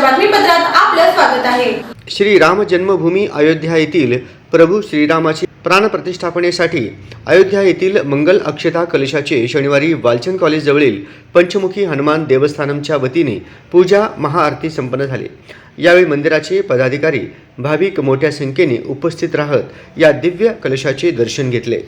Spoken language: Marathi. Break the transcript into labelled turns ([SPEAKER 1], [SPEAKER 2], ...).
[SPEAKER 1] बातमीपत्रात आपलं स्वागत आहे.
[SPEAKER 2] श्री राम जन्मभूमी अयोध्या येथील प्रभू श्रीरामाची प्राणप्रतिष्ठापनेसाठी अयोध्या येथील मंगल अक्षता कलशाचे शनिवारी वालचंद कॉलेजजवळील पंचमुखी हनुमान देवस्थानमच्या वतीने पूजा महाआरती संपन्न झाली. यावेळी मंदिराचे पदाधिकारी भाविक मोठ्या संख्येने उपस्थित राहत या दिव्य कलशाचे दर्शन घेतले.